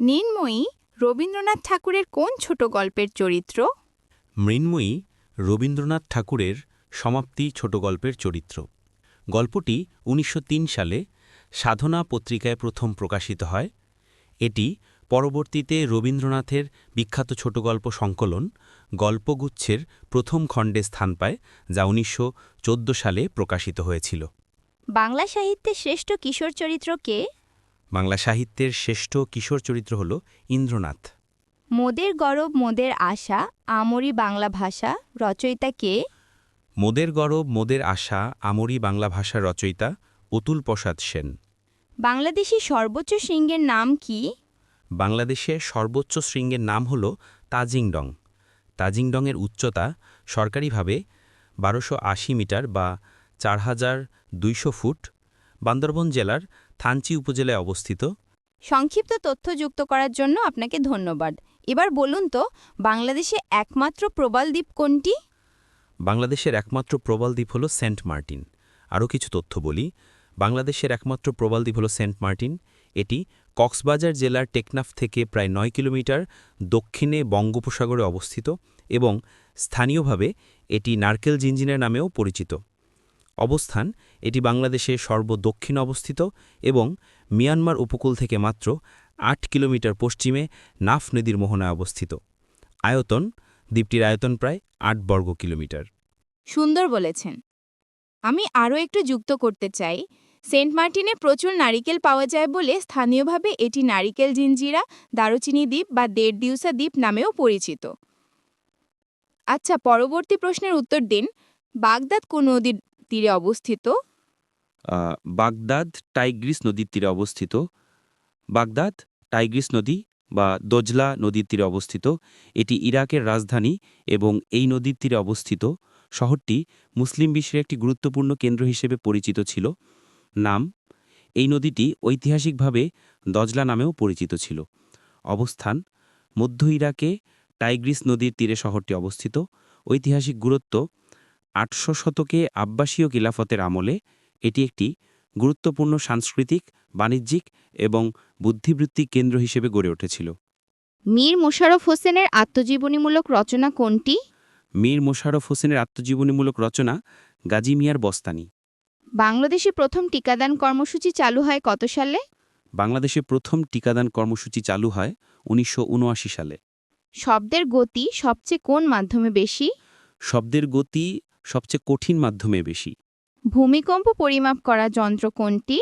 নির্ময়ী রবীন্দ্রনাথ ঠাকুরের কোন ছোট গল্পের চরিত্র? মৃন্ময়ী রবীন্দ্রনাথ ঠাকুরের সমাপ্তি ছোট গল্পের চরিত্র। গল্পটি ১৯০৩ সালে সাধনা পত্রিকায় প্রথম প্রকাশিত হয়। এটি পরবর্তীতে রবীন্দ্রনাথের বিখ্যাত ছোট গল্প সংকলন গল্পগুচ্ছের প্রথম খণ্ডে স্থান পায় যা ১৯১৪ সালে প্রকাশিত হয়েছিল। বাংলা সাহিত্যে শ্রেষ্ঠ কিশোর চরিত্র কে? বাংলা সাহিত্যের শ্রেষ্ঠ কিশোর চরিত্র হল ইন্দ্রনাথ। মোদের গরব মোদের আশা আমরি বাংলা ভাষা রচয়িতা কে? মোদের গরব মোদের আশা আমরি বাংলা ভাষার রচয়িতা অতুল প্রসাদ সেন। বাংলাদেশী সর্বোচ্চ শৃঙ্গের নাম কি? বাংলাদেশের সর্বোচ্চ শৃঙ্গের নাম হল তাজিংডং। তাজিংডংয়ের উচ্চতা সরকারিভাবে বারোশো আশি মিটার বা চার হাজার দুইশো ফুট। বান্দরবন জেলার থানচি উপজেলায় অবস্থিত। সংক্ষিপ্ত তথ্য যুক্ত করার জন্য আপনাকে ধন্যবাদ। এবার বলুন তো বাংলাদেশে একমাত্র প্রবাল দ্বীপ কোনটি? বাংলাদেশের একমাত্র প্রবাল দ্বীপ হল সেন্ট মার্টিন। আরও কিছু তথ্য বলি। বাংলাদেশের একমাত্র প্রবাল দ্বীপ হল সেন্ট মার্টিন। এটি কক্সবাজার জেলার টেকনাফ থেকে প্রায় নয় কিলোমিটার দক্ষিণে বঙ্গোপসাগরে অবস্থিত এবং স্থানীয়ভাবে এটি নারকেল জিঞ্জিনের নামেও পরিচিত। অবস্থান, এটি বাংলাদেশের সর্বদক্ষিণ অবস্থিত এবং মিয়ানমার উপকূল থেকে মাত্র আট কিলোমিটার পশ্চিমে নাফ নদীর মোহনায় অবস্থিত। আয়তন, দ্বীপটির আয়তন প্রায় আট বর্গ কিলোমিটার। সুন্দর বলেছেন। আমি আরও একটু যুক্ত করতে চাই। সেন্ট মার্টিনে প্রচুর নারিকেল পাওয়া যায় বলে স্থানীয়ভাবে এটি নারিকেল জিঞ্জিরা, দারুচিনি দ্বীপ বা দেড়দিউসা দ্বীপ নামেও পরিচিত। আচ্ছা পরবর্তী প্রশ্নের উত্তর দিন। বাগদাদ কোন নদীর তীরে অবস্থিত? বাগদাদ টাইগ্রিস নদীর তীরে অবস্থিত। বাগদাদ টাইগ্রিস নদী বা দজলা নদীর তীরে অবস্থিত। এটি ইরাকের রাজধানী এবং এই নদীর তীরে অবস্থিত। শহরটি মুসলিম বিশ্বের একটি গুরুত্বপূর্ণ কেন্দ্র হিসেবে পরিচিত ছিল। নাম, এই নদীটি ঐতিহাসিকভাবে দজলা নামেও পরিচিত ছিল। অবস্থান, মধ্য ইরাকে টাইগ্রিস নদীর তীরে শহরটি অবস্থিত। ঐতিহাসিক গুরুত্ব আটশো শতকে আব্বাসীয় খিলাফতের আমলে এটি একটি গুরুত্বপূর্ণ সাংস্কৃতিক বাণিজ্যিক এবং বুদ্ধিবৃত্তিক কেন্দ্র হিসেবে গড়ে উঠেছিল। মীর মোশারফ হোসেনের আত্মজীবনীমূলক রচনা কোনটি? মীর মোশারফ হোসেনের আত্মজীবনীমূলক রচনা গাজী মিয়ার বস্তানি। বাংলাদেশে প্রথম টিকাদান কর্মসূচি চালু হয় কত সালে? বাংলাদেশে প্রথম টিকাদান কর্মসূচি চালু হয় উনিশশো উনআশি সালে। শব্দের গতি সবচেয়ে কোন মাধ্যমে বেশি? শব্দের গতি সবচেয়ে কঠিন মাধ্যমে বেশি। ভূমিকম্প পরিমাপ করা যন্ত্র কোনটি?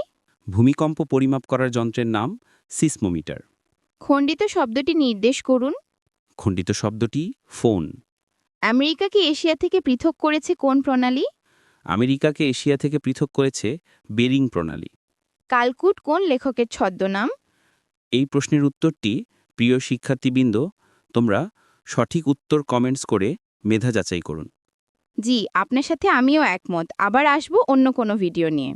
ভূমিকম্প পরিমাপ করার যন্ত্রের নাম সিসমোমিটার। খণ্ডিত শব্দটি নির্দেশ করুন। খণ্ডিত শব্দটি ফোন। আমেরিকাকে এশিয়া থেকে পৃথক করেছে কোন প্রণালী? আমেরিকাকে এশিয়া থেকে পৃথক করেছে বেরিং প্রণালী। কালকুট কোন লেখকের ছদ্মনাম? এই প্রশ্নের উত্তরটি প্রিয় শিক্ষার্থীবৃন্দ তোমরা সঠিক উত্তর কমেন্টস করে মেধা যাচাই করুন। জি আপনার সাথে আমিও একমত। আবার আসব অন্য কোনো ভিডিও নিয়ে।